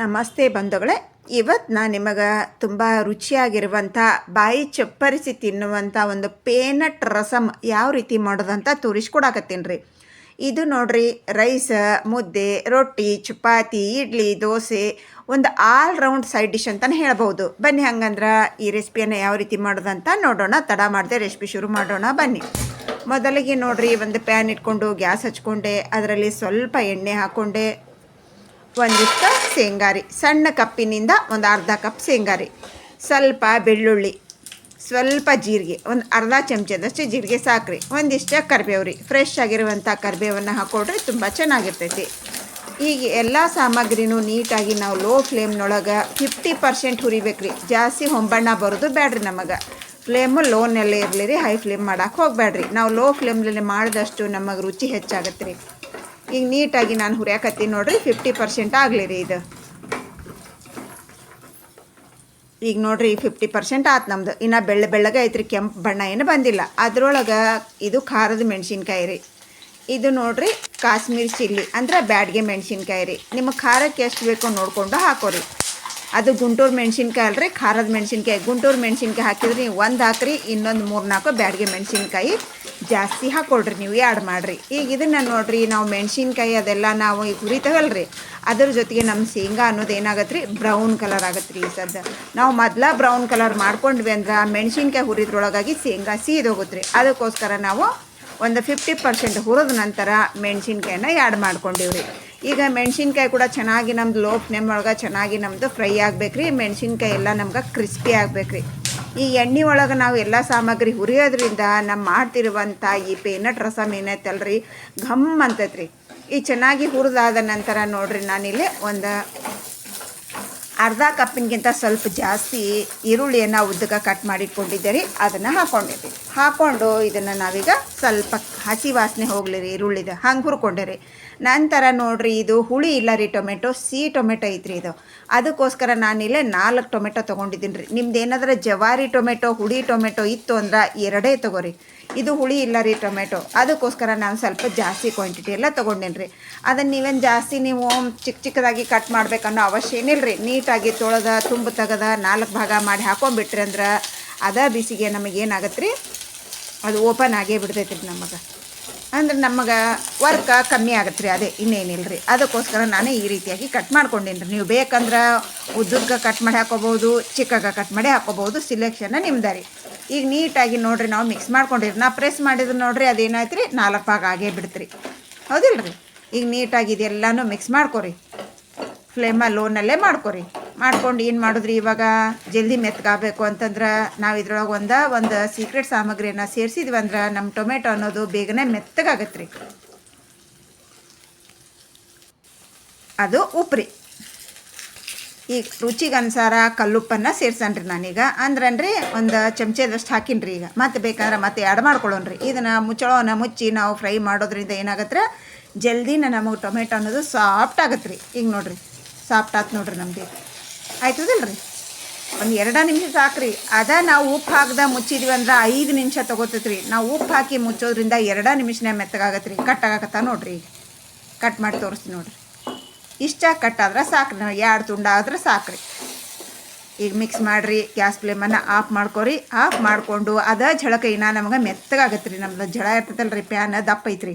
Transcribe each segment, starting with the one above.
ನಮಸ್ತೆ ಬಂಧುಗಳೇ. ಇವತ್ತು ನಾನು ನಿಮಗೆ ತುಂಬ ರುಚಿಯಾಗಿರುವಂಥ ಬಾಯಿ ಚಪ್ಪರಿಸಿ ತಿನ್ನುವಂಥ ಒಂದು ಪೇನಟ್ ರಸಮ್ ಯಾವ ರೀತಿ ಮಾಡೋದಂತ ತೋರಿಸ್ಕೊಡಾಕತ್ತೀನಿ ರೀ. ಇದು ನೋಡ್ರಿ, ರೈಸ್, ಮುದ್ದೆ, ರೊಟ್ಟಿ, ಚಪಾತಿ, ಇಡ್ಲಿ, ದೋಸೆ ಒಂದು ಆಲ್ ರೌಂಡ್ ಸೈಡ್ ಡಿಶ್ ಅಂತಲೇ ಹೇಳ್ಬೋದು ಬನ್ನಿ ಹಂಗಂದ್ರೆ ಈ ರೆಸಿಪಿಯನ್ನು ಯಾವ ರೀತಿ ಮಾಡೋದಂತ ನೋಡೋಣ. ತಡ ಮಾಡದೆ ರೆಸಿಪಿ ಶುರು ಮಾಡೋಣ ಬನ್ನಿ. ಮೊದಲಿಗೆ ನೋಡ್ರಿ, ಒಂದು ಪ್ಯಾನ್ ಇಟ್ಕೊಂಡು ಗ್ಯಾಸ್ ಹಚ್ಕೊಂಡೆ, ಅದರಲ್ಲಿ ಸ್ವಲ್ಪ ಎಣ್ಣೆ ಹಾಕ್ಕೊಂಡೆ ಒಂದಿಷ್ಟು ಶೇಂಗಾರಿ ಸಣ್ಣ ಕಪ್ಪಿನಿಂದ ಒಂದು ಅರ್ಧ ಕಪ್ ಶೇಂಗಾರಿ ಸ್ವಲ್ಪ ಬೆಳ್ಳುಳ್ಳಿ, ಸ್ವಲ್ಪ ಜೀರಿಗೆ, ಒಂದು ಅರ್ಧ ಚಮಚದಷ್ಟು ಜೀರಿಗೆ ಸಾಕ್ರಿ. ಒಂದಿಷ್ಟು ಕರಿಬೇವು ರೀ ಫ್ರೆಶ್ ಆಗಿರುವಂಥ ಕರಿಬೇವನ್ನು ಹಾಕ್ಕೊಡ್ರಿ ತುಂಬ ಚೆನ್ನಾಗಿರ್ತೈತಿ. ಈಗ ಎಲ್ಲ ಸಾಮಗ್ರಿನೂ ನೀಟಾಗಿ ನಾವು ಲೋ ಫ್ಲೇಮ್ನೊಳಗೆ ಫಿಫ್ಟಿ ಪರ್ಸೆಂಟ್ ಹುರಿಬೇಕು ರೀ ಜಾಸ್ತಿ ಹೊಂಬಣ್ಣ ಬರೋದು ಬೇಡ್ರಿ ನಮಗೆ. ಫ್ಲೇಮು ಲೋನಲ್ಲೇ ಇರಲಿ ರೀ ಹೈ ಫ್ಲೇಮ್ ಮಾಡಕ್ಕೆ ಹೋಗಬೇಡ್ರಿ ನಾವು ಲೋ ಫ್ಲೇಮ್ನಲ್ಲಿ ಮಾಡಿದಷ್ಟು ನಮಗೆ ರುಚಿ ಹೆಚ್ಚಾಗತ್ತೆ ರೀ ಈಗ ನೀಟಾಗಿ ನಾನು ಹುರಿಯಾಕತ್ತೀನಿ ನೋಡ್ರಿ ಫಿಫ್ಟಿ ಪರ್ಸೆಂಟ್ ಆಗಲಿ ರೀ ಇದು. ಈಗ ನೋಡ್ರಿ ಫಿಫ್ಟಿ ಪರ್ಸೆಂಟ್ ಆತು ನಮ್ಮದು ಇನ್ನು ಬೆಳ್ಳ ಬೆಳ್ಳಗೆ ಐತ್ರಿ, ಕೆಂಪು ಬಣ್ಣ ಏನು ಬಂದಿಲ್ಲ. ಅದ್ರೊಳಗೆ ಇದು ಖಾರದ ಮೆಣಸಿನ್ಕಾಯಿ ರೀ. ಇದು ನೋಡ್ರಿ, ಕಾಶ್ಮೀರಿ ಚಿಲ್ಲಿ ಅಂದ್ರೆ ಬ್ಯಾಡ್ಗೆ ಮೆಣಸಿನ್ಕಾಯಿ ರೀ. ನಿಮಗೆ ಖಾರಕ್ಕೆ ಎಷ್ಟು ಬೇಕೋ ನೋಡಿಕೊಂಡು ಹಾಕೋರಿ. ಅದು ಗುಂಟೂರು ಮೆಣಸಿನ್ಕಾಯಿ ಅಲ್ರಿ, ಖಾರದ ಮೆಣಸಿನ್ಕಾಯಿ. ಗುಂಟೂರು ಮೆಣಸಿನ್ಕಾಯಿ ಹಾಕಿದ್ರಿ ಒಂದು ಹಾಕ್ರಿ, ಇನ್ನೊಂದು ಮೂರು ನಾಲ್ಕು ಬ್ಯಾಡ್ಗೆ ಮೆಣಸಿನ್ಕಾಯಿ ಜಾಸ್ತಿ ಹಾಕೊಳ್ರಿ ನೀವು ಆ್ಯಡ್ ಮಾಡಿರಿ. ಈಗ ಇದನ್ನು ನೋಡ್ರಿ, ನಾವು ಮೆಣಸಿನ್ಕಾಯಿ ಅದೆಲ್ಲ ನಾವು ಈಗ ಹುರಿತವಲ್ರಿ ಅದ್ರ ಜೊತೆಗೆ ನಮ್ಮ ಶೇಂಗಾ ಅನ್ನೋದು ಏನಾಗತ್ತೆ ರೀ ಬ್ರೌನ್ ಕಲರ್ ಆಗತ್ತೆ ರೀ ಸದ್ದ ನಾವು ಮೊದ್ಲ ಬ್ರೌನ್ ಕಲರ್ ಮಾಡ್ಕೊಂಡ್ವಿ ಅಂದ್ರೆ ಮೆಣಸಿನ್ಕಾಯಿ ಹುರಿದ್ರೊಳಗಾಗಿ ಶೇಂಗಾ ಸೀದೋಗುತ್ತೆ ರೀ ಅದಕ್ಕೋಸ್ಕರ ನಾವು ಒಂದು ಫಿಫ್ಟಿ ಪರ್ಸೆಂಟ್ ಹುರಿದ ನಂತರ ಮೆಣಸಿನ್ಕಾಯಿನ ಆ್ಯಡ್ ಮಾಡ್ಕೊಂಡಿವ್ರಿ. ಈಗ ಮೆಣಸಿನ್ಕಾಯಿ ಕೂಡ ಚೆನ್ನಾಗಿ ನಮ್ದು ಲೋಪ್ ಒಳಗೆ ಚೆನ್ನಾಗಿ ನಮ್ಮದು ಫ್ರೈ ಆಗ್ಬೇಕು ರೀ ಮೆಣಸಿನ್ಕಾಯಿ ಎಲ್ಲ ನಮ್ಗೆ ಕ್ರಿಸ್ಪಿ ಆಗ್ಬೇಕು ರೀ ಈ ಎಣ್ಣೆ ಒಳಗೆ ನಾವು ಎಲ್ಲ ಸಾಮಗ್ರಿ ಹುರಿಯೋದ್ರಿಂದ ನಮ್ಮ ಮಾಡ್ತಿರುವಂಥ ಈ ಪೇನಟ್ ರಸಮ್ ಏನೈತಲ್ರಿ? ಘಮ್ ಅಂತೈತ್ರಿ. ಈ ಚೆನ್ನಾಗಿ ಹುರಿದಾದ ನಂತರ ನೋಡ್ರಿ ನಾನಿಲ್ಲಿ ಒಂದು ಅರ್ಧ ಕಪ್ಪಿನಗಿಂತ ಸ್ವಲ್ಪ ಜಾಸ್ತಿ ಈರುಳ್ಳಿಯನ್ನು ಉದ್ದಕ್ಕೆ ಕಟ್ ಮಾಡಿಟ್ಕೊಂಡಿದ್ದೆ ರೀ ಅದನ್ನು ಹಾಕ್ಕೊಂಡಿದ್ದೀವಿ ಹಾಕ್ಕೊಂಡು ಇದನ್ನು ನಾವೀಗ ಸ್ವಲ್ಪ ಹಸಿ ವಾಸನೆ ಹೋಗಲಿ ರೀ ಈರುಳ್ಳಿದು. ಹಂಗೆ ಹುರ್ಕೊಂಡೆ ರೀ ನಂತರ ನೋಡಿರಿ, ಇದು ಹುಳಿ ಇಲ್ಲ ರೀ ಟೊಮೆಟೊ, ಸಿಹಿ ಟೊಮೆಟೊ ಐತ್ರಿ ಇದು. ಅದಕ್ಕೋಸ್ಕರ ನಾನಿಲ್ಲೇ ನಾಲ್ಕು ಟೊಮೆಟೊ ತೊಗೊಂಡಿದ್ದೀನಿ ರೀ. ನಿಮ್ದು ಏನಾದರೂ ಜವಾರಿ ಟೊಮೆಟೊ, ಹುಳಿ ಟೊಮೆಟೊ ಇತ್ತು ಅಂದ್ರೆ ಎರಡೇ ತೊಗೋರಿ. ಇದು ಹುಳಿ ಇಲ್ಲ ರೀ ಟೊಮೆಟೊ. ಅದಕ್ಕೋಸ್ಕರ ನಾನು ಸ್ವಲ್ಪ ಜಾಸ್ತಿ ಕ್ವಾಂಟಿಟಿ ಎಲ್ಲ ತೊಗೊಂಡೇನಿ ರೀ. ಅದನ್ನು ನೀವೇನು ಜಾಸ್ತಿ ನೀವು ಚಿಕ್ಕ ಚಿಕ್ಕದಾಗಿ ಕಟ್ ಮಾಡ್ಬೇಕನ್ನೋ ಅವಶ್ಯ ಏನಿಲ್ಲ ರೀ ನೀಟಾಗಿ ತೊಳೆದ, ತುಂಬ ತೆಗೆದ ನಾಲ್ಕು ಭಾಗ ಮಾಡಿ ಹಾಕೊಂಡ್ಬಿಟ್ರಿ ಅಂದ್ರೆ ಅದ ಬಿಸಿಗೆ ನಮಗೇನಾಗತ್ತೆ ರೀ ಅದು ಓಪನ್ ಆಗೇ ಬಿಡ್ತೈತೆ ರೀ ನಮಗೆ. ಅಂದ್ರೆ ನಮಗೆ ವರ್ಕ ಕಮ್ಮಿ ಆಗತ್ತೆ ರೀ ಅದೇ ಇನ್ನೇನಿಲ್ಲ ರೀ ಅದಕ್ಕೋಸ್ಕರ ನಾನು ಈ ರೀತಿಯಾಗಿ ಕಟ್ ಮಾಡ್ಕೊಂಡೇನಿ ರೀ. ನೀವು ಬೇಕಂದ್ರೆ ಉದ್ದಕ್ಕೆ ಕಟ್ ಮಾಡಿ ಹಾಕೋಬೋದು ಚಿಕ್ಕಗೆ ಕಟ್ ಮಾಡಿ ಹಾಕೋಬೋದು ಸಿಲೆಕ್ಷನ್ನ ನಿಮ್ದು ರೀ. ಈಗ ನೀಟಾಗಿ ನೋಡ್ರಿ, ನಾವು ಮಿಕ್ಸ್ ಮಾಡ್ಕೊಂಡಿರಿ. ನಾ ಪ್ರೆಸ್ ಮಾಡಿದ್ರೆ ನೋಡ್ರಿ ಅದೇನಾಯ್ತು ರೀ ನಾಲ್ಕು ಭಾಗ ಆಗೇ ಬಿಡ್ತ್ರಿ. ಹೌದಿಲ್ಲ ರೀ ಈಗ ನೀಟಾಗಿ ಇದೆಲ್ಲನೂ ಮಿಕ್ಸ್ ಮಾಡ್ಕೊರಿ. ಫ್ಲೇಮ ಲೋನಲ್ಲೇ ಮಾಡ್ಕೊರಿ. ಮಾಡ್ಕೊಂಡು ಏನು ಮಾಡಿದ್ರಿ ಇವಾಗ? ಜಲ್ದಿ ಮೆತ್ತಗಾಗಬೇಕು ಅಂತಂದ್ರೆ ನಾವು ಇದ್ರೊಳಗೆ ಒಂದು ಒಂದು ಸೀಕ್ರೆಟ್ ಸಾಮಗ್ರಿಯನ್ನು ಸೇರಿಸಿದ್ವಿ ಅಂದ್ರೆ ನಮ್ಮ ಟೊಮೆಟೊ ಅನ್ನೋದು ಬೇಗನೆ ಮೆತ್ತಗಾಗತ್ತೆ ರೀ ಅದು ಉಪ್ರಿ. ಈಗ ರುಚಿಗೆ ಅನುಸಾರ ಕಲ್ಲುಪ್ಪನ್ನು ಸೇರ್ಸನ್ರಿ ನಾನೀಗ. ಅಂದ್ರನ್ರಿ ಒಂದು ಚಮಚದಷ್ಟು ಹಾಕಿನ್ರಿ ಈಗ. ಮತ್ತೆ ಬೇಕಾದ್ರೆ ಮತ್ತೆ ಆ್ಯಡ್ ಮಾಡ್ಕೊಳ್ಳೋಣ್ರಿ ಇದನ್ನು ಮುಚ್ಚಳವನ್ನು ಮುಚ್ಚಿ ನಾವು ಫ್ರೈ ಮಾಡೋದ್ರಿಂದ ಏನಾಗತ್ತೆ ಜಲ್ದಿನ ನಮಗೆ ಟೊಮೆಟೊ ಅನ್ನೋದು ಸಾಫ್ಟ್ ಆಗತ್ತೆ ರೀ ಈಗ ನೋಡಿರಿ ಸಾಫ್ಟ್ ಆತು ನೋಡ್ರಿ ನಮ್ದು. ಆಯ್ತದಲ್ಲ ರೀ ಒಂದು ಎರಡು ನಿಮಿಷ ಸಾಕ್ರಿ. ಅದ ನಾವು ಉಪ್ಪು ಹಾಕ್ದ ಮುಚ್ಚಿದ್ವಿ ಅಂದ್ರೆ ಐದು ನಿಮಿಷ ತೊಗೋತೈತೆ ರೀ ನಾವು ಉಪ್ಪು ಹಾಕಿ ಮುಚ್ಚೋದ್ರಿಂದ ಎರಡು ನಿಮಿಷನೇ ಮೆತ್ತಗಾಗತ್ತೆ ರೀ ಕಟ್ ಆಗಕತ್ತ ನೋಡ್ರಿ ಈಗ. ಕಟ್ ಮಾಡಿ ತೋರಿಸ್ತೀನಿ ನೋಡ್ರಿ. ಇಷ್ಟ ಕಟ್ಟಾದ್ರೆ ಸಾಕ್ರಿ ನಾವು ಎರಡು ತುಂಡ ಆದ್ರೆ ಸಾಕ್ರಿ. ಈಗ ಮಿಕ್ಸ್ ಮಾಡಿರಿ ಗ್ಯಾಸ್ ಫ್ಲೇಮನ್ನು ಆಫ್ ಮಾಡ್ಕೊರಿ. ಆಫ್ ಮಾಡಿಕೊಂಡು ಅದ ಝಳಕ ಇನ್ನ ನಮಗೆ ಮೆತ್ತಗಾಗತ್ತೆ ರೀ ನಮ್ದು ಝಳ ಇರ್ತೈತಲ್ಲ ರೀ ಪ್ಯಾನ್ ದಪ್ಪ ಐತ್ರಿ.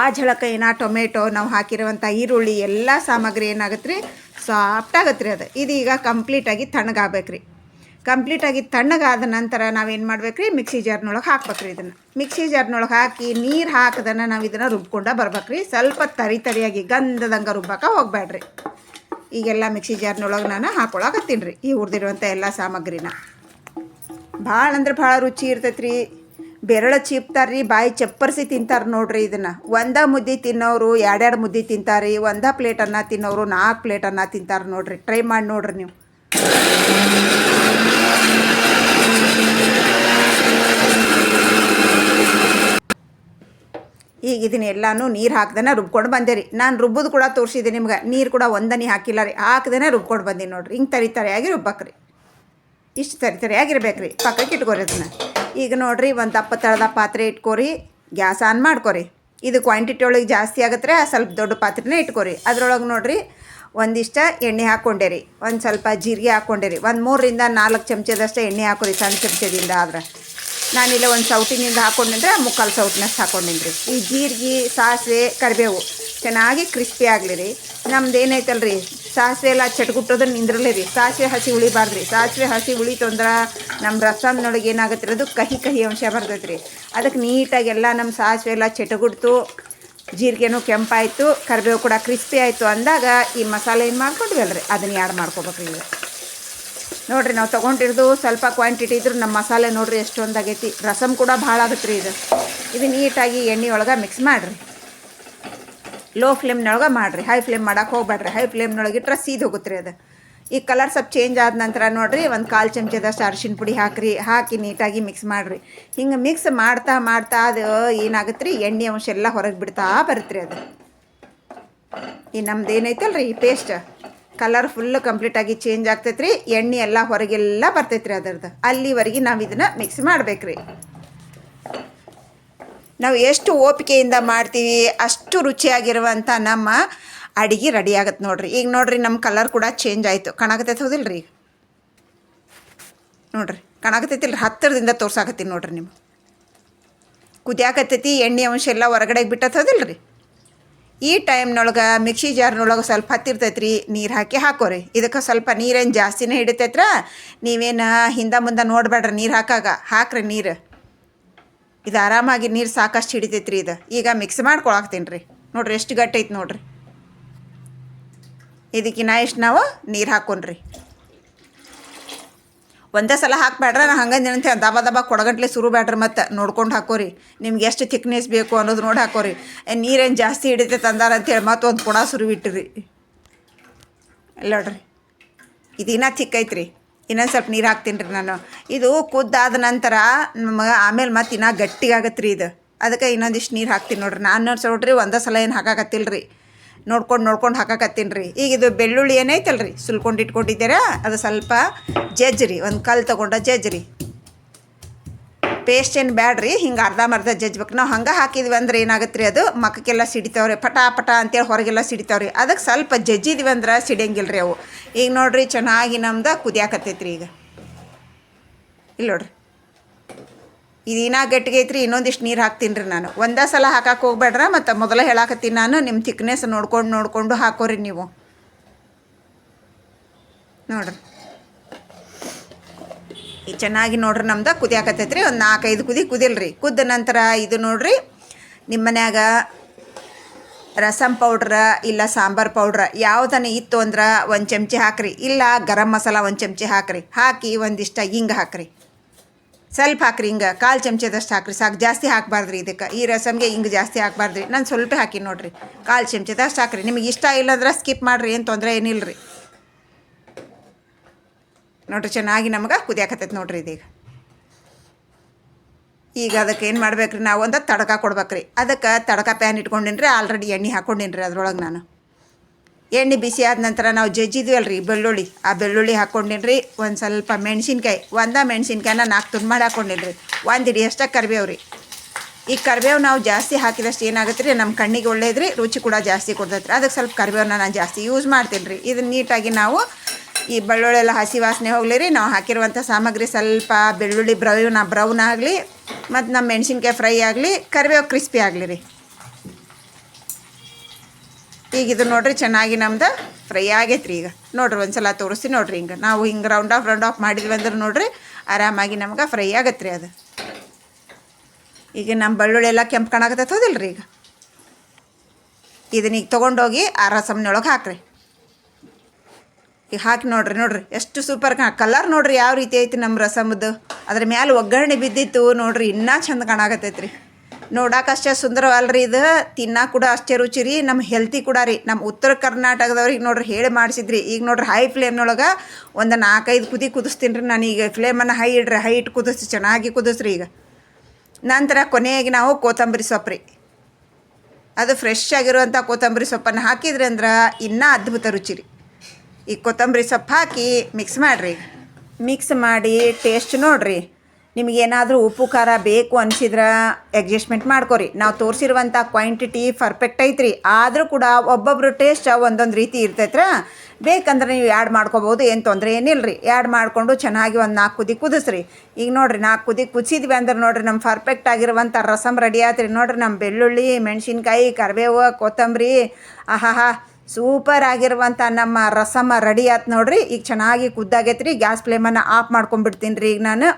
ಆ ಝಳಕ ಏನ ಟೊಮೆಟೊ, ನಾವು ಹಾಕಿರುವಂಥ ಈರುಳ್ಳಿ ಎಲ್ಲ ಸಾಮಗ್ರಿ ಏನಾಗತ್ತೆ ರೀ ಸಾಫ್ಟ್ ಆಗತ್ತೆ ರೀ ಅದು. ಇದೀಗ ಕಂಪ್ಲೀಟಾಗಿ ತಣ್ಣಗಾಗ್ಬೇಕು ರೀ ಕಂಪ್ಲೀಟಾಗಿ ತಣ್ಣಗಾದ ನಂತರ ನಾವೇನು ಮಾಡ್ಬೇಕು ರೀ ಮಿಕ್ಸಿ ಜಾರ್ನೊಳಗೆ ಹಾಕ್ಬೇಕು ರೀ ಇದನ್ನು ಮಿಕ್ಸಿ ಜಾರ್ನೊಳಗೆ ಹಾಕಿ ನೀರು ಹಾಕದನ್ನು ನಾವು ಇದನ್ನು ರುಬ್ಕೊಂಡು ಬರ್ಬೇಕು ರೀ ಸ್ವಲ್ಪ ತರಿ ತರಿಯಾಗಿ ಗಂಧದಂಗೆ ರುಬ್ಬಕ್ಕೆ ಹೋಗ್ಬೇಡ್ರಿ ಈಗೆಲ್ಲ ಮಿಕ್ಸಿ ಜಾರ್ನೊಳಗೆ ನಾನು ಹಾಕೊಳಕತ್ತೀನಿ ರೀ ಈ ಹುರಿದಿರುವಂಥ ಎಲ್ಲ ಸಾಮಗ್ರಿನ. ಭಾಳ ಅಂದ್ರೆ ಭಾಳ ರುಚಿ ಇರ್ತೈತೆ ರೀ ಬೆರಳು ಚೀಪ್ತಾರೆ ರೀ ಬಾಯಿ ಚಪ್ಪರಿಸಿ ತಿಂತಾರೆ ನೋಡ್ರಿ ಇದನ್ನು. ಒಂದ ಮುದ್ದೆ ತಿನ್ನೋರು, ಎರಡೆರಡು ಮುದ್ದೆ ತಿಂತಾರೆ. ಒಂದ ಪ್ಲೇಟ್ ಅನ್ನ ತಿನ್ನೋರು ನಾಲ್ಕು ಪ್ಲೇಟನ್ನು ತಿಂತಾರೆ ನೋಡ್ರಿ. ಟ್ರೈ ಮಾಡಿ ನೋಡ್ರಿ ನೀವು. ಈಗ ಇದನ್ನೆಲ್ಲನೂ ನೀರು ಹಾಕ್ದೇ ರುಬ್ಕೊಂಡು ಬಂದೆ ರೀ. ನಾನು ರುಬ್ಬೋದು ಕೂಡ ತೋರಿಸಿದೆ ನಿಮ್ಗೆ. ನೀರು ಕೂಡ ಒಂದನಿ ಹಾಕಿಲ್ಲ ರೀ. ಹಾಕ್ದೇ ರುಬ್ಕೊಂಡು ಬಂದೀನಿ ನೋಡ್ರಿ. ಹಿಂಗೆ ತರಿ ಆಗಿ ರುಬ್ಬಕ್ರಿ. ಇಷ್ಟು ತರಿ ತರಿಯಾಗಿರ್ಬೇಕು ರೀ ಪಕ್ಕಕ್ಕೆ ಇಟ್ಕೋರಿ ಅದನ್ನು. ಈಗ ನೋಡ್ರಿ ಒಂದು ದಪ್ಪ ತಳದ ಪಾತ್ರೆ ಇಟ್ಕೋರಿ. ಗ್ಯಾಸ್ ಆನ್ ಮಾಡ್ಕೊರಿ. ಇದು ಕ್ವಾಂಟಿಟಿ ಒಳಗೆ ಜಾಸ್ತಿ ಆಗತ್ತೆ ಸ್ವಲ್ಪ ದೊಡ್ಡ ಪಾತ್ರೆನೇ ಇಟ್ಕೋರಿ. ಅದ್ರೊಳಗೆ ನೋಡ್ರಿ ಒಂದಿಷ್ಟ ಎಣ್ಣೆ ಹಾಕ್ಕೊಂಡೆ ರೀ. ಒಂದು ಸ್ವಲ್ಪ ಜೀರಿಗೆ ಹಾಕ್ಕೊಂಡೇರಿ ಒಂದು ಮೂರರಿಂದ ನಾಲ್ಕು ಚಮಚದಷ್ಟು ಎಣ್ಣೆ ಹಾಕೋರಿ ಸಣ್ಣ ಚಮಚದಿಂದ ಆದ್ರೆ. ನಾನಿಲ್ಲ ಒಂದು ಸೌಟಿನಿಂದ ಹಾಕ್ಕೊಂಡ್ರೆ ಮುಕ್ಕಾಲು ಸೌಟಿನಷ್ಟು ಹಾಕ್ಕೊಂಡಿನಿ ರೀ ಈ ಜೀರಿಗೆ, ಸಾಸಿವೆ, ಕರಿಬೇವು ಚೆನ್ನಾಗಿ ಕ್ರಿಸ್ಪಿ ಆಗಲಿ ರೀ ನಮ್ದು ಏನೈತಲ್ಲ ರೀ ಸಾಸಿವೆ ಎಲ್ಲ ಚಟ್ಗುಟ್ಟೋದನ್ನು ನಿಂದ್ರಲೇ ರೀ. ಸಾಸಿವೆ ಹಸಿ ಉಳಿಬಾರ್ದು ರೀ ಸಾಸಿವೆ ಹಸಿ ಉಳಿತು ಅಂದ್ರೆ ನಮ್ಮ ರಸಮ್ನೊಳಗೆ ಏನಾಗುತ್ತೆ ಅದು ಕಹಿ ಕಹಿ ಅಂಶ ಬರ್ತೈತೆ ರೀ ಅದಕ್ಕೆ ನೀಟಾಗಿ ಎಲ್ಲ ನಮ್ಮ ಸಾಸಿವೆ ಎಲ್ಲ ಚಟಗುಡ್ತು ಜೀರಿಗೆನೂ ಕೆಂಪಾಯಿತು, ಕರಿಬೇವು ಕೂಡ ಕ್ರಿಸ್ಪಿ ಆಯಿತು ಅಂದಾಗ ಈ ಮಸಾಲೆ ಏನು ಮಾಡ್ಕೊಂಡ್ವಿ ರೀ ಅದನ್ನ ಆ್ಯಡ್ ಮಾಡ್ಕೋಬೇಕ್ರಿ ಈಗ. ನೋಡ್ರಿ, ನಾವು ತೊಗೊಂಡಿರೋದು ಸ್ವಲ್ಪ ಕ್ವಾಂಟಿಟಿ ಇದ್ರೂ ನಮ್ಮ ಮಸಾಲೆ ನೋಡ್ರಿ ಎಷ್ಟೊಂದು ಆಗೈತಿ ರಸಮ್ ಕೂಡ ಭಾಳ ಆಗುತ್ತೆ ರೀ ಇದು. ಇದು ನೀಟಾಗಿ ಎಣ್ಣೆ ಒಳಗೆ ಮಿಕ್ಸ್ ಮಾಡಿರಿ. ಲೋ ಫ್ಲೇಮ್ನೊಳಗೆ ಮಾಡಿರಿ. ಹೈ ಫ್ಲೇಮ್ ಮಾಡೋಕೆ ಹೋಗ್ಬೇಡ್ರಿ ಹೈ ಫ್ಲೇಮ್ನೊಳಗೆ ಇಟ್ರೆ ಸೀದ್ ಹೋಗುತ್ತೆ ರೀ ಅದು. ಈ ಕಲರ್ ಸ್ವಲ್ಪ ಚೇಂಜ್ ಆದ ನಂತರ ನೋಡಿರಿ, ಒಂದು ಕಾಲು ಚಮಚದಷ್ಟು ಅರಿಶಿನ ಪುಡಿ ಹಾಕಿರಿ. ಹಾಕಿ ನೀಟಾಗಿ ಮಿಕ್ಸ್ ಮಾಡಿರಿ. ಹಿಂಗೆ ಮಿಕ್ಸ್ ಮಾಡ್ತಾ ಮಾಡ್ತಾ ಅದು ಏನಾಗುತ್ತೆ ರೀ, ಎಣ್ಣೆ ಅಂಶ ಎಲ್ಲ ಹೊರಗೆ ಬಿಡ್ತಾ ಬರುತ್ತೆ ರೀ ಅದು. ಈ ನಮ್ದು ಏನೈತಲ್ಲ ರೀ ಈ ಪೇಸ್ಟ್ ಕಲರ್ ಫುಲ್ ಕಂಪ್ಲೀಟಾಗಿ ಚೇಂಜ್ ಆಗ್ತೈತೆ ಎಣ್ಣೆ ಎಲ್ಲ ಹೊರಗೆಲ್ಲ ಬರ್ತೈತೆ ರೀ ಅದರದ್ದು. ಅಲ್ಲಿವರೆಗೆ ನಾವು ಇದನ್ನು ಮಿಕ್ಸ್ ಮಾಡ್ಬೇಕು ರೀ ನಾವು ಎಷ್ಟು ಓಪಿಕೆಯಿಂದ ಮಾಡ್ತೀವಿ, ಅಷ್ಟು ರುಚಿಯಾಗಿರುವಂಥ ನಮ್ಮ ಅಡಿಗೆ ರೆಡಿ ಆಗತ್ತೆ ನೋಡ್ರಿ. ಈಗ ನೋಡ್ರಿ ನಮ್ಮ ಕಲರ್ ಕೂಡ ಚೇಂಜ್ ಆಯಿತು. ಕಾಣಾಕತ್ತೈತೆ ಹೌದಿಲ್ಲ ರೀ ನೋಡ್ರಿ ಕಾಣಕತ್ತೈತಿಲ್ಲ ಹತ್ತಿರದಿಂದ ತೋರ್ಸಾಕತ್ತೀನಿ ನೋಡ್ರಿ ನಿಮ್ಗೆ. ಕುದಿಯಾಕತ್ತೈತಿ, ಎಣ್ಣೆ ಅಂಶ ಎಲ್ಲ ಹೊರಗಡೆ ಬಿಟ್ಟತ್ ಹೌದಿಲ್ಲ ರೀ ಈ ಟೈಮ್ನೊಳಗೆ ಮಿಕ್ಸಿ ಜಾರ್ನೊಳಗೆ ಸ್ವಲ್ಪ ಹತ್ತಿರ್ತೈತೆ ರೀ ನೀರು ಹಾಕಿ ಹಾಕೋರಿ. ಇದಕ್ಕೆ ಸ್ವಲ್ಪ ನೀರೇನು ಜಾಸ್ತಿನೇ ಹಿಡಿತೈತ್ರ? ನೀವೇನು ಹಿಂದೆ ಮುಂದೆ ನೋಡಬೇಡ್ರಿ ನೀರು ಹಾಕಾಗ. ಹಾಕ್ರಿ ನೀರು. ಇದು ಆರಾಮಾಗಿ ನೀರು ಸಾಕಷ್ಟು ಹಿಡಿತೈತೆ ರೀ ಇದು. ಈಗ ಮಿಕ್ಸ್ ಮಾಡ್ಕೊಳಾಕ್ತೀನಿ ರೀ ನೋಡ್ರಿ ಎಷ್ಟು ಗಟ್ಟೈತೆ ನೋಡ್ರಿ. ಇದಕ್ಕಿನ್ನ ಎಷ್ಟು ನಾವು? ನೀರು ಹಾಕ್ಕೊಂಡ್ರಿ ಒಂದೇ ಸಲ ಹಾಕ್ಬೇಡ್ರ, ನಾ ಹಂಗೆ ನಿಂತೆ ದಬ ದಬ ಕೊಡಗಟ್ಲೆ ಸುರು ಬೇಡ್ರಿ ಮತ್ತು ನೋಡ್ಕೊಂಡು ಹಾಕೋರಿ. ನಿಮ್ಗೆ ಎಷ್ಟು ಥಿಕ್ನೆಸ್ ಬೇಕು ಅನ್ನೋದು ನೋಡಿ ಹಾಕೋರಿ. ನೀರೇನು ಜಾಸ್ತಿ ಹಿಡಿತೈತೆ ತಂದಾರ ಅಂತೇಳಿ ಮತ್ತೊಂದು ಕೊಡ ಸುರು ಬಿಟ್ಟಿರಿ ಇಲ್ಲ ನೋಡ್ರಿ. ಇದು ಇನ್ನೂ ಥಿಕ್ ಐತ್ರಿ. ಇನ್ನೊಂದು ಸ್ವಲ್ಪ ನೀರು ಹಾಕ್ತೀನಿ ರೀ ನಾನು. ಇದು ಕುದ್ದಾದ ನಂತರ ನಮಗೆ ಆಮೇಲೆ ಮತ್ತೆ ಇನ್ನೂ ಗಟ್ಟಿಗಾಗತ್ತೆ ರೀ ಇದು. ಅದಕ್ಕೆ ಇನ್ನೊಂದಿಷ್ಟು ನೀರು ಹಾಕ್ತೀನಿ ನೋಡ್ರಿ. ನಾನು ನೋಡ್ರಿ ಒಂದೇ ಸಲ ಏನು ಹಾಕಾಕತ್ತಿಲ್ಲ ರೀ ನೋಡ್ಕೊಂಡು ನೋಡ್ಕೊಂಡು ಹಾಕಾಕತ್ತೀನಿ ರೀ. ಈಗ ಇದು ಬೆಳ್ಳುಳ್ಳಿ ಏನೈತಲ್ಲ ರೀ ಸುಲ್ಕೊಂಡು ಇಟ್ಕೊಂಡಿದ್ದೀರಾ? ಅದು ಸ್ವಲ್ಪ ಜಜ್ಜರಿ, ಒಂದು ಕಲ್ಲು ತೊಗೊಂಡ ಜಜ್ಜರಿ. ಪೇಸ್ಟ್ ಏನು ಬ್ಯಾಡ್ರಿ? ಹಿಂಗೆ ಅರ್ಧ ಜಜ್ಬೇಕು ನಾವು ಹಂಗೆ ಹಾಕಿದ್ವಿ ಅಂದ್ರೆ ಏನಾಗುತ್ತೆ ರೀ ಅದು? ಮಕ್ಕಕ್ಕೆಲ್ಲ ಸಿಡಿತಾವ್ರಿ, ಪಟ ಪಟ ಅಂತೇಳಿ ಹೊರಗೆಲ್ಲ ಸಿಡಿತಾವ್ರಿ. ಅದಕ್ಕೆ ಸ್ವಲ್ಪ ಜಜ್ಜಿದ್ವಿ ಅಂದ್ರೆ ಸಿಡಿಯಂಗಿಲ್ಲ ರೀ ಅವು. ಈಗ ನೋಡಿರಿ, ಚೆನ್ನಾಗಿ ನಮ್ದು ಕುದಿಯಾಕತ್ತೈತ್ರಿ ಈಗ. ಇಲ್ಲ ನೋಡ್ರಿ. ಇದು ಗಟ್ಟಿಗೆ ಐತ್ರಿ, ಇನ್ನೊಂದಿಷ್ಟು ನೀರು ಹಾಕ್ತೀನಿ ರೀ ನಾನು. ಒಂದೇ ಸಲ ಹಾಕಕ್ಕೆ ಹೋಗ್ಬೇಡ್ರ, ಮತ್ತು ಮೊದಲ ಹೇಳಾಕತ್ತೀನಿ ನಾನು ನಿಮ್ಮ ಥಿಕ್ನೆಸ್ ನೋಡ್ಕೊಂಡು ನೋಡಿಕೊಂಡು ಹಾಕೋರಿ ನೀವು. ನೋಡ್ರಿ. ಚೆನ್ನಾಗಿ ನೋಡ್ರಿ ನಮ್ದು, ಕುದಿಯಾಕತ್ತೈತ್ರಿ, ಒಂದು ನಾಲ್ಕೈದು ಕುದಿ ಕುದಿಲ್ರಿ. ಕುದ್ದ ನಂತರ ಇದು ನೋಡ್ರಿ ನಿಮ್ಮ ಮನ್ಯಾಗ ರಸಮ್ ಪೌಡ್ರ ಇಲ್ಲ ಸಾಂಬಾರು ಪೌಡ್ರ ಯಾವ್ದನ ಇತ್ತು ಅಂದ್ರೆ ಒಂದು ಚಮಚಿ ಹಾಕ್ರಿ, ಇಲ್ಲ ಗರಂ ಮಸಾಲ ಒಂದು ಚಮಚಿ ಹಾಕ್ರಿ. ಹಾಕಿ ಒಂದಿಷ್ಟ ಹಿಂಗೆ ಹಾಕ್ರಿ. ಸ್ವಲ್ಪ ಹಾಕ್ರಿ, ಹಿಂಗೆ ಕಾಲು ಚಮಚದಷ್ಟು ಹಾಕ್ರಿ, ಸಾಕು. ಜಾಸ್ತಿ ಹಾಕ್ಬಾರ್ದ್ರಿ ಇದಕ್ಕೆ. ಈ ರಸಮ್ಗೆ ಹಿಂಗೆ ಜಾಸ್ತಿ ಹಾಕ್ಬಾರ್ದ್ರಿ. ನಾನು ಸ್ವಲ್ಪ ಹಾಕಿ ನೋಡ್ರಿ. ಕಾಲು ಚಮಚದಷ್ಟು ಹಾಕ್ರಿ. ನಿಮಗೆ ಇಷ್ಟ ಇಲ್ಲಂದ್ರೆ ಸ್ಕಿಪ್ ಮಾಡಿರಿ, ಏನು ತೊಂದರೆ ಏನಿಲ್ಲ ರೀ ನೋಡ್ರಿ, ಚೆನ್ನಾಗಿ ನಮಗೆ ಕುದಿಯಾಕತ್ತೈತೆ ನೋಡ್ರಿ ಇದೀಗ. ಈಗ ಅದಕ್ಕೆ ಏನು ಮಾಡ್ಬೇಕ್ರಿ, ನಾವು ಒಂದು ತಡಕ ಕೊಡ್ಬೇಕ್ರಿ. ಅದಕ್ಕೆ ತಡಕ ಪ್ಯಾನ್ ಇಟ್ಕೊಂಡಿನ್ರಿ, ಆಲ್ರೆಡಿ ಎಣ್ಣೆ ಹಾಕ್ಕೊಂಡಿನ್ರಿ ಅದ್ರೊಳಗೆ ನಾನು. ಎಣ್ಣೆ ಬಿಸಿ ಆದ ನಂತರ ನಾವು ಜಜ್ಜಿದ್ವಿ ಅಲ್ರಿ ಬೆಳ್ಳುಳ್ಳಿ. ಆ ಬೆಳ್ಳುಳ್ಳಿ ಹಾಕ್ಕೊಂಡಿನ್ರಿ ಒಂದು ಸ್ವಲ್ಪ ಮೆಣಸಿನ್ಕಾಯಿ, ಒಂದ ಮೆಣಸಿನ್ಕಾಯಿನ ನಾಲ್ಕು ತುಂಡು ಮಾಡಿ ಹಾಕೊಂಡಿನ್ರಿ. ರೀ ಒಂದು ಹಿಡಿ ಅಷ್ಟೇ ಕರಿಬೇವು ರೀ ಈ ಕರಿಬೇವು ನಾವು ಜಾಸ್ತಿ ಹಾಕಿದಷ್ಟು ಏನಾಗುತ್ತೆ ರೀ ನಮ್ಮ ಕಣ್ಣಿಗೆ ಒಳ್ಳೇದು ರೀ ರುಚಿ ಕೂಡ ಜಾಸ್ತಿ ಕೊಡ್ತೈತ್ರಿ. ಅದಕ್ಕೆ ಸ್ವಲ್ಪ ಕರಿಬೇವನ್ನ ನಾನು ಜಾಸ್ತಿ ಯೂಸ್ ಮಾಡ್ತೀನಿ ರೀ ಇದನ್ನು ನೀಟಾಗಿ ನಾವು ಈ ಬೆಳ್ಳುಳ್ಳಿ ಎಲ್ಲ ಹಸಿ ವಾಸನೆ ಹೋಗಲಿ ರೀ ನಾವು ಹಾಕಿರುವಂಥ ಸಾಮಗ್ರಿ ಸ್ವಲ್ಪ ಬೆಳ್ಳುಳ್ಳಿ ಬ್ರೌನ್ ಬ್ರೌನ್ ಆಗಲಿ, ಮತ್ತು ನಮ್ಮ ಮೆಣಸಿನ್ಕಾಯಿ ಫ್ರೈ ಆಗಲಿ, ಕರಿಬೇವು ಕ್ರಿಸ್ಪಿ ಆಗಲಿ ರೀ ಈಗ ಇದು ನೋಡ್ರಿ ಚೆನ್ನಾಗಿ ನಮ್ದು ಫ್ರೈ ಆಗೈತ್ರಿ ಈಗ. ನೋಡ್ರಿ ಒಂದ್ಸಲ ತೋರಿಸಿ ನೋಡ್ರಿ ಹಿಂಗೆ. ನಾವು ಹಿಂಗೆ ರೌಂಡ್ ಆಫ್ ರೌಂಡ್ ಆಫ್ ಮಾಡಿದ್ವಿ ಅಂದ್ರೆ ನೋಡ್ರಿ ಆರಾಮಾಗಿ ನಮ್ಗೆ ಫ್ರೈ ಆಗತ್ತೆ ರೀ ಅದು. ಈಗ ನಮ್ಮ ಬೆಳ್ಳುಳ್ಳಿ ಎಲ್ಲ ಕೆಂಪು ಕಾಣಾಕತ್ತೈತೆ ರೀ ಈಗ? ಇದನ್ನ ಈಗ ತೊಗೊಂಡೋಗಿ ಆ ರಸಮ್ನೊಳಗೆ ಹಾಕ್ರಿ. ಈಗ ಹಾಕಿ ನೋಡ್ರಿ ನೋಡ್ರಿ. ಎಷ್ಟು ಸೂಪರ್ ಕಲರ್ ನೋಡ್ರಿ ಯಾವ ರೀತಿ ಐತಿ ನಮ್ಮ ರಸಮದ್ದು ಅದ್ರ ಮ್ಯಾಲೆ ಒಗ್ಗರಣೆ ಬಿದ್ದಿತ್ತು ನೋಡ್ರಿ, ಇನ್ನೂ ಚಂದ ಕಾಣಾಕತ್ತೈತೆ ರೀ ನೋಡಕ್ಕೆ ಅಷ್ಟೇ ಸುಂದರವಲ್ರಿ ಇದು. ತಿನ್ನಕ್ಕೆ ಕೂಡ ಅಷ್ಟೇ ರುಚಿ ರೀ. ನಮ್ಮ ಹೆಲ್ತಿ ಕೂಡ ರೀ. ನಮ್ಮ ಉತ್ತರ ಕರ್ನಾಟಕದವ್ರಿಗೆ ನೋಡ್ರಿ ಹೇಳಿ ಮಾಡಿಸಿದ್ರಿ. ಈಗ ನೋಡ್ರಿ ಹೈ ಫ್ಲೇಮ್ನೊಳಗೆ ಒಂದು ನಾಲ್ಕೈದು ಕುದಿ ಕುದಿಸ್ತೀನಿ ರೀ ನಾನು. ಈಗ ಫ್ಲೇಮನ್ನು ಹೈ ಇಡ್ರಿ ಹೈ ಇಟ್ಟು ಕುದಿಸಿ ಚೆನ್ನಾಗಿ ಕುದಿಸ್ರಿ ಈಗ. ನಂತರ ಕೊನೆಗೆ ನಾವು ಕೊತ್ತಂಬರಿ ಸೊಪ್ಪು ರೀ. ಅದು ಫ್ರೆಶ್ ಆಗಿರುವಂಥ ಕೊತ್ತಂಬರಿ ಸೊಪ್ಪನ್ನು ಹಾಕಿದ್ರಿ ಅಂದ್ರೆ ಇನ್ನೂ ಅದ್ಭುತ ರುಚಿ ರೀ. ಈ ಕೊತ್ತಂಬರಿ ಸೊಪ್ಪು ಹಾಕಿ ಮಿಕ್ಸ್ ಮಾಡಿರಿ. ಮಿಕ್ಸ್ ಮಾಡಿ ಟೇಸ್ಟ್ ನೋಡಿರಿ. ನಿಮಗೇನಾದರೂ ಉಪ್ಪು, ಖಾರ ಬೇಕು ಅನಿಸಿದ್ರೆ ಅಡ್ಜಸ್ಟ್ಮೆಂಟ್ ಮಾಡ್ಕೊರಿ. ನಾವು ತೋರಿಸಿರುವಂಥ ಕ್ವಾಂಟಿಟಿ ಪರ್ಫೆಕ್ಟ್ ಐತ್ರಿ. ಆದರೂ ಕೂಡ ಒಬ್ಬೊಬ್ರು ಟೇಸ್ಟ್ ಒಂದೊಂದು ರೀತಿ ಇರ್ತೈತ್ರ. ಬೇಕಂದ್ರೆ ನೀವು ಆ್ಯಡ್ ಮಾಡ್ಕೋಬೋದು, ಏನು ತೊಂದರೆ ಏನಿಲ್ಲ ರೀ ಆ್ಯಡ್ ಮಾಡಿಕೊಂಡು ಚೆನ್ನಾಗಿ ಒಂದು ನಾಲ್ಕು ಕುದಿ ಕುದಿಸ್ರಿ. ಈಗ ನೋಡಿರಿ ನಾಲ್ಕು ಕುದಿ ಕುದಿಸಿದ್ವಿ ಅಂದ್ರೆ ನೋಡಿರಿ ನಮ್ಮ ಪರ್ಫೆಕ್ಟ್ ಆಗಿರುವಂಥ ರಸಮ್ ರೆಡಿ ಆತ್ರಿ. ನೋಡಿರಿ ನಮ್ಮ ಬೆಳ್ಳುಳ್ಳಿ, ಮೆಣಸಿನ್ಕಾಯಿ, ಕರಿಬೇವು, ಕೊತ್ತಂಬರಿ, ಆಹಾಹಾ ಸೂಪರ್ ಆಗಿರುವಂಥ ನಮ್ಮ ರಸಮ ರೆಡಿ ಆಯ್ತು ನೋಡಿರಿ. ಈಗ ಚೆನ್ನಾಗಿ ಕುದ್ದಾಗೈತ್ರಿ. ಗ್ಯಾಸ್ ಫ್ಲೇಮನ್ನು ಆಫ್ ಮಾಡ್ಕೊಂಡ್ಬಿಡ್ತೀನಿ ರೀ ಈಗ ನಾನು.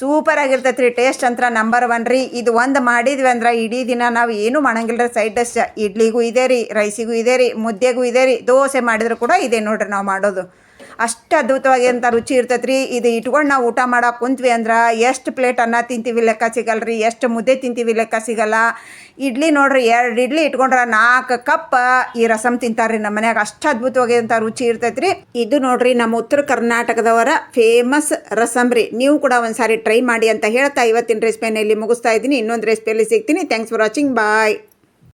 ಸೂಪರ್ ರೀ ಟೇಸ್ಟ್ ಅಂತ ನಂಬರ್ ಒನ್ ರೀ. ಇದು ಒಂದು ಮಾಡಿದ್ವಿ ಅಂದ್ರೆ ಇಡೀ ದಿನ ನಾವು ಏನು ಮಾಡಂಗಿಲ್ಲ ರೀ ಸೈಡ್ ಡಿಶ್ ಇಡ್ಲಿಗೂ ಇದೆ ರೀ ರೈಸಿಗೂ ಇದೆ ರೀ, ಮುದ್ದೆಗೂ ಇದೆ ರೀ, ದೋಸೆ ಮಾಡಿದ್ರು ಕೂಡ ಇದೆ ನೋಡ್ರಿ ನಾವು ಮಾಡೋದು. ಅಷ್ಟು ಅಂತ ರುಚಿ ಇರ್ತೈತೆ ರೀ ಇದು ಇಟ್ಕೊಂಡು ನಾವು ಊಟ ಮಾಡಕ್ಕೆ ಕುಂತ್ವಿ ಅಂದ್ರೆ ಎಷ್ಟು ಪ್ಲೇಟ್ ಅನ್ನ ತಿಂತೀವಿ ಲೆಕ್ಕ ಸಿಗಲ್ಲ ರೀ ಎಷ್ಟು ಮುದ್ದೆ ತಿಂತೀವಿ ಲೆಕ್ಕ ಸಿಗಲ್ಲ. ಇಡ್ಲಿ ನೋಡ್ರಿ ಎರಡು ಇಡ್ಲಿ ಇಟ್ಕೊಂಡ್ರೆ ನಾಲ್ಕು ಕಪ್ ಈ ರಸಮ್ ತಿಂತಾರೆ ರೀ ನಮ್ಮ ಮನ್ಯಾಗ. ಅಷ್ಟು ಅದ್ಭುತವಾಗಿಂಥ ರುಚಿ ಇರ್ತೈತೆ ಇದು ನೋಡ್ರಿ ನಮ್ಮ ಉತ್ತರ ಕರ್ನಾಟಕದವರ ಫೇಮಸ್ ರಸಮ್ ರೀ. ನೀವು ಕೂಡ ಒಂದ್ಸಾರಿ ಟ್ರೈ ಮಾಡಿ ಅಂತ ಹೇಳ್ತಾ ಇವತ್ತಿನ ರೆಸಿಪಿಯನ್ನು ಇಲ್ಲಿ ಮುಗಿಸ್ತಾ ಇದ್ದೀನಿ. ಇನ್ನೊಂದು ರೆಸಿಪಿಯಲ್ಲಿ ಸಿಗ್ತೀನಿ. Thanks for watching bye